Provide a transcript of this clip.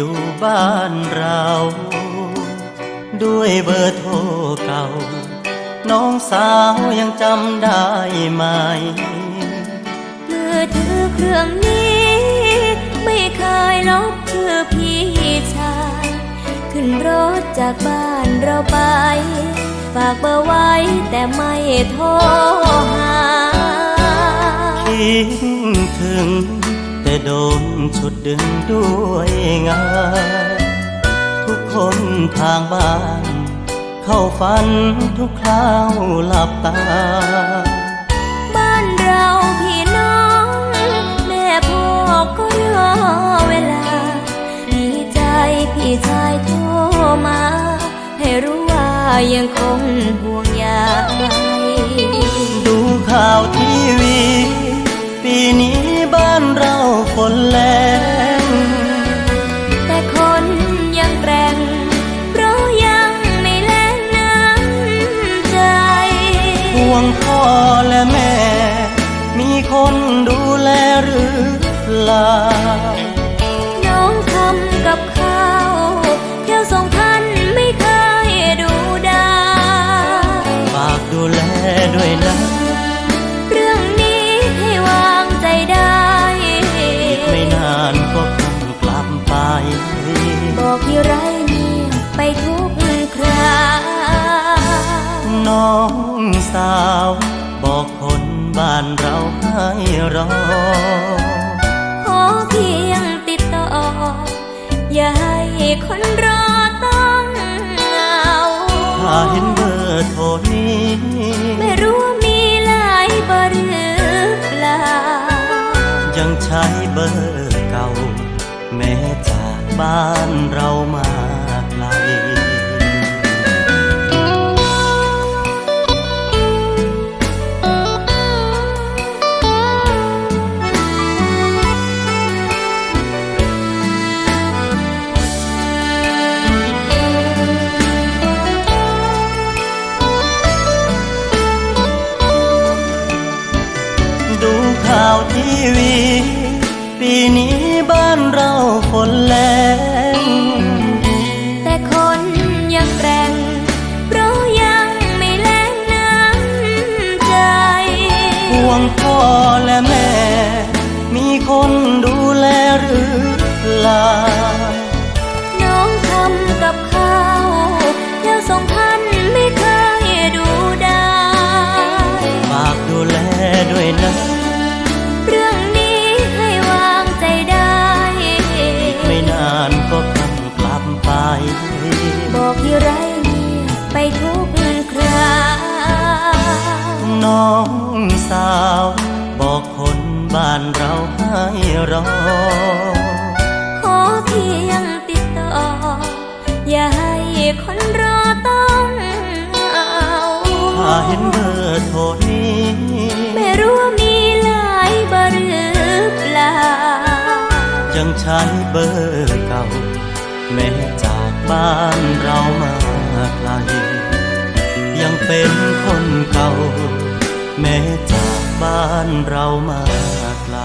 ดีที่อยู่บ้านเรา ด้วยเบอร์โทรเก่า น้องสาวยังจำได้ไหม มือถือเครื่องนี้ ไม่เคยลบชื่อพี่ชาย ขึ้นรถจากบ้านเราไป ฝากเบอร์ไว้แต่ไม่โทรหาคิดถึง แต่โดนชุดดึงด้วยงาน ทุกคนทางบ้าน เข้าฝันทุกคราวหลับตา บ้านเราพี่น้อง แม่พ่อก็รอเวลา ดีใจพี่ชายโทรมา ให้รู้ว่ายังคงห่วงใยดูข่าวทีวี ปีนี้ งพ่อและแม่ มีคนดูแลหรือเปล่า ราให้รอ ขอเพียงติดต่อ อย่าให้คนรอต้องเหงาถ้าเห็นเบอร์โทรนี้ ไม่รู้ว่ามีหลายเบอร์หรือเปล่า ยังใช้เบอร์เก่า แม้จากบ้านเรามาไกล วทีวี ปีนี้บ้านเราฝนแรงแต่คนยังแกร่งเพราะยังไม่แลงน้ำใจห่วงพ่อและแม่ มีคนดูแลหรือเปล่า ไปทุกคราน้องสาว บอกคนบ้านเราให้รอ ขอเพียงติดต่อ อย่าให้คนรอต้องเอาถ้าเห็นเบอร์โทรนี้ไม่รู้ว่ามีหลายเบอร์หรือเปล่า ยังใช้เบอร์เก่า แม้จากบ้านเรามา ไกล ยังเป็นคนเก่า แม้จากบ้านเรามาไกล